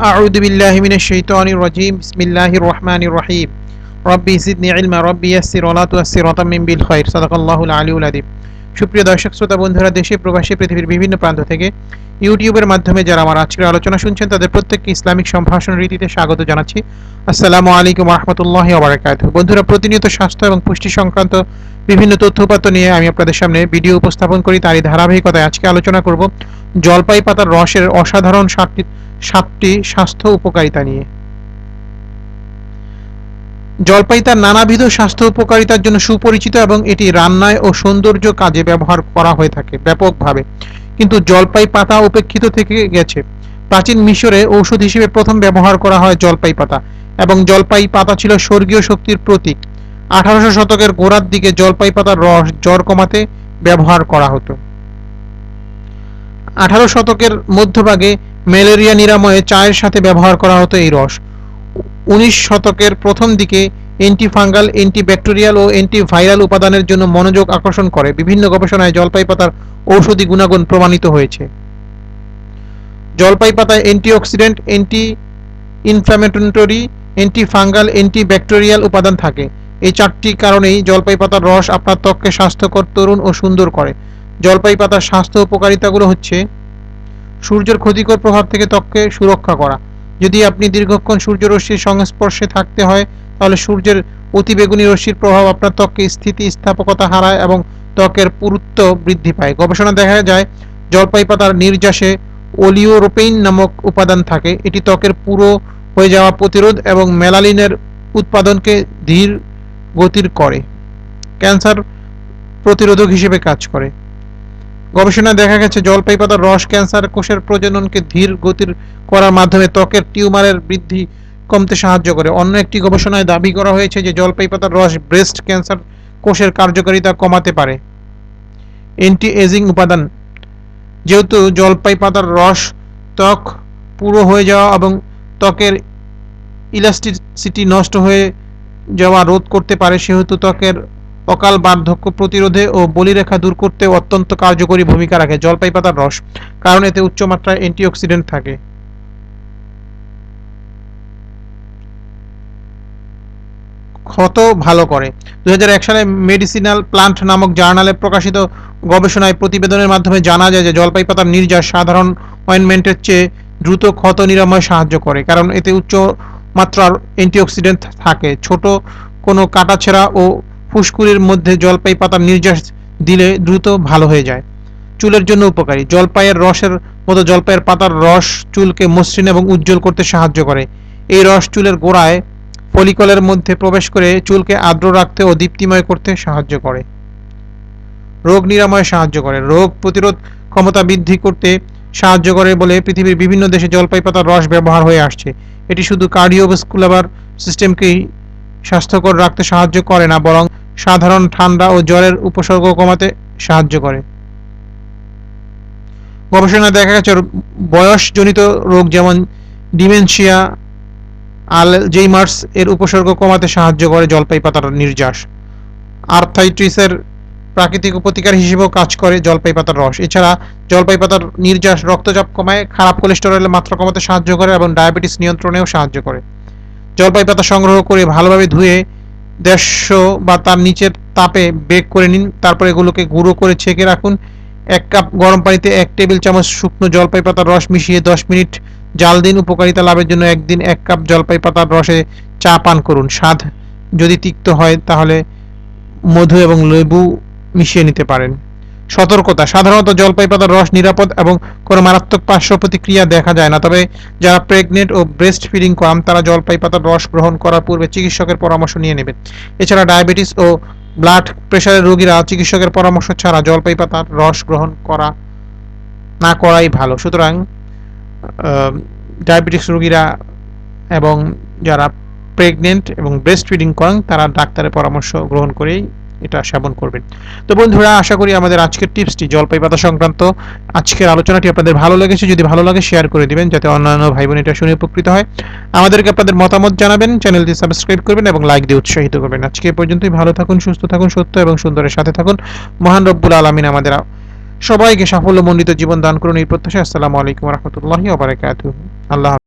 أعوذ بالله من الشيطان الرجيم بسم الله الرحمن الرحيم ربي زدني علما ربي يسر ولا تؤسر وتمم بالخير صدق الله العلي العظيم সুপ্রিয় দর্শক শ্রোতা বন্ধুরা দেশে প্রবাসী পৃথিবীর বিভিন্ন প্রান্ত থেকে ইউটিউবের মাধ্যমে যারা আমার আজকের আলোচনা শুনছেন তাদের প্রত্যেককে ইসলামিক সম্ভাষণ রীতিতে স্বাগত জানাচ্ছি আসসালামু আলাইকুম রহমতুল্লাহ ওবরাকাত বন্ধুরা প্রতিনিয়ত স্বাস্থ্য এবং পুষ্টি সংক্রান্ত বিভিন্ন তথ্য উপাত্ত নিয়ে আমি আপনাদের সামনে ভিডিও উপস্থাপন করি তারই ধারাবাহিকতায় আজকে আলোচনা করব জলপাই পাতার রসের অসাধারণ সাতটি সাতটি স্বাস্থ্য উপকারিতা নিয়ে। জলপাই তার নানাবিধ স্বাস্থ্য উপকারিতার জন্য সুপরিচিত এবং এটি রান্নায় ও সৌন্দর্য কাজে ব্যবহার করা হয়ে থাকে ব্যাপকভাবে। কিন্তু জলপাই পাতা উপেক্ষিত থেকে গেছে। প্রাচীন মিশরে ঔষধ হিসেবে প্রথম ব্যবহার করা হয় জলপাই পাতা এবং জলপাই পাতা ছিল স্বর্গীয় শক্তির প্রতীক। আঠারোশো শতকের গোড়ার দিকে জলপাই পাতার রস জ্বর কমাতে ব্যবহার করা হতো। আঠারো শতকের মধ্যভাগে ম্যালেরিয়া নিরাময়ে চায়ের সাথে ব্যবহার করা হতো এই রস। উনিশ শতকের প্রথম দিকে অ্যান্টিফাঙ্গাল, অ্যান্টিব্যাকটেরিয়াল ও অ্যান্টিভাইরাল উপাদানের জন্য মনোযোগ আকর্ষণ করে বিভিন্ন গবেষণায় জলপাই পাতার ঔষধি গুণাগুণ প্রমাণিত হয়েছে। জলপাই পাতায় antioxidant anti inflammatory antifungal, antibacterial উপাদান থাকে। এই চারটি কারণেই জলপাই পাতার রস আপনার ত্বককে স্বাস্থ্যকর, তরুণ ও সুন্দর করে। জলপাই পাতার স্বাস্থ্য উপকারিতাগুলো হচ্ছে সূর্যের ক্ষতিকর প্রভাব থেকে ত্বককে সুরক্ষা করা। যদি আপনি দীর্ঘক্ষণ সূর্যরশ্মির সংস্পর্শে থাকতে হয়, তাহলে সূর্যের অতিবেগুনি রশ্মির প্রভাব আপনার ত্বককে স্থিতি স্থাপকতা হারায় এবং ত্বকের পুরুত্ব বৃদ্ধি পায়। গবেষণা দেখা যায় জলপাই পাতার নির্যাসে ওলিওরোপেইন নামক উপাদান থাকে। এটি ত্বকের পুরো হয়ে যাওয়া প্রতিরোধ এবং মেলালিনের উৎপাদনকে ধীর গতির করে। ক্যান্সার প্রতিরোধক হিসেবে কাজ করে। গবেষণায় দেখা গেছে জলপাই পাতার রস, ক্যান্সার, কোষের প্রজননকে ধীর গতির করার মাধ্যমে ত্বকের টিউমারের বৃদ্ধি কমতে সাহায্য করে। অন্য একটি গবেষণায় দাবি করা হয়েছে যে জলপাই পাতার রস ব্রেস্ট ক্যান্সার কোষের কার্যকারিতা কমাতে পারে। অ্যান্টি এজিং উপাদান। যেহেতু জলপাই পাতার রস ত্বক পুরো হয়ে যাওয়া এবং ত্বকের ইলাস্টিসিটি নষ্ট হয়ে যাওয়া রোধ করতে পারে, সেহেতু ত্বকের অকাল বার্ধক্য প্রতিরোধে ও বলিরেখা দূর করতে অত্যন্ত কার্যকরী ভূমিকা রাখে জলপাই পাতার রস, কারণ এতে উচ্চমাত্রায় অ্যান্টিঅক্সিডেন্ট থাকে। ক্ষত ভালো করে। দু সালে মেডিসিনাল প্লান্ট নামক জার্নালে প্রকাশিত গবেষণায় প্রতিবেদনের মাধ্যমে জানা যায় যে জলপাই পাতার নির্যাস সাধারণ অয়েনমেন্টের চেয়ে দ্রুত ক্ষত নিরাময় সাহায্য করে, কারণ এতে উচ্চ মাত্রার অ্যান্টিঅক্সিডেন্ট থাকে। ছোট কোনো কাটাছেঁড়া ও ফুসকুড়ির মধ্যে জলপাই পাতার নির্যাস দিলে দ্রুত ভালো হয়ে যায়। চুলের জন্য উপকারী। জলপাইয়ের রসের মতো জলপাইয়ের পাতার রস চুলকে মসৃণ এবং উজ্জ্বল করতে সাহায্য করে। এই রস চুলের গোড়ায় ফলিকলের মধ্যে প্রবেশ করে চুলকে আর্দ্র রাখতে ও দীপ্তিময় করতে সাহায্য করে। রোগ নিরাময়ে সাহায্য করে। রোগ প্রতিরোধ ক্ষমতা বৃদ্ধি করতে সাহায্য করে বলে পৃথিবীর বিভিন্ন দেশে জলপাই পাতার রস ব্যবহার হয়ে আসছে। এটি শুধু কার্ডিওভাস্কুলার সিস্টেমকেই স্বাস্থ্যকর রাখতে সাহায্য করে না, বরং সাধারণ ঠান্ডা ও জ্বরের উপসর্গ কমাতে সাহায্য করে। গবেষণায় দেখা গেছে বয়সজনিত রোগ যেমন ডিমেনশিয়া, আলজেইমার্স, এর উপসর্গ কমাতে সাহায্য করে জলপাই পাতার নির্যাস। আর্থাইটিসের প্রাকৃতিক প্রতিকার হিসেবেও কাজ করে জলপাই পাতার রস। এছাড়া জলপাই পাতার নির্যাস রক্তচাপ কমায়, খারাপ কোলেস্টেরলের মাত্রা কমাতে সাহায্য করে এবং ডায়াবেটিস নিয়ন্ত্রণেও সাহায্য করে। জলপাই পাতা সংগ্রহ করে ভালোভাবে ধুয়ে দেড়শো বা তার নিচের তাপে বেক করে নিন। তারপর এগুলোকে গুঁড়ো করে ছেঁকে রাখুন। এক কাপ গরম পানিতে এক টেবিল চামচ শুকনো জলপাই পাতার রস মিশিয়ে দশ মিনিট জাল দিন। উপকারিতা লাভের জন্য একদিন এক কাপ জলপাই পাতার রসে চা পান করুন। স্বাদ যদি তিক্ত হয়, তাহলে মধু এবং লেবু মিশিয়ে নিতে পারেন। সতর্কতা। সাধারণত জলপাই পাতার রস নিরাপদ এবং কোনো মারাত্মক পার্শ্ব প্রতিক্রিয়া দেখা যায় না। তবে যারা প্রেগনেন্ট ও ব্রেস্ট ফিডিং করান তারা জলপাই পাতার রস গ্রহণ করার পূর্বে চিকিৎসকের পরামর্শ নিয়ে নেবেন। এছাড়া ডায়াবেটিস ও ব্লাড প্রেশারের রোগীরা চিকিৎসকের পরামর্শ ছাড়া জলপাই পাতার রস গ্রহণ করা না করাই ভালো। সুতরাং ডায়াবেটিস রোগীরা এবং যারা প্রেগনেন্ট এবং ব্রেস্ট ফিডিং করেন তারা ডাক্তারের পরামর্শ গ্রহণ করেই এটা সেবন করবেন। তো বন্ধুরা, আশা করি আমাদের আজকের টিপসটি জলপাই পাতা সংক্রান্ত আজকের আলোচনাটি আপনাদের ভালো লেগেছে। যদি ভালো লাগে শেয়ার করে দিবেন, যাতে অন্যান্য ভাই বোন এটা শুনে উপকৃত হয়। আমাদেরকে আপনাদের মতামত জানাবেন, চ্যানেলটি সাবস্ক্রাইব করবেন এবং লাইক দিয়ে উৎসাহিত করবেন। আজকে পর্যন্তই, ভালো থাকুন, সুস্থ থাকুন, সত্য এবং সুন্দরের সাথে থাকুন। মহান রব্বুল আলমিন আমাদের সবাইকে সাফল্যমণ্ডিত জীবন দান করুন এই প্রত্যাশা আসসালামু আলাইকুম রহমতুল্লাহি আল্লাহ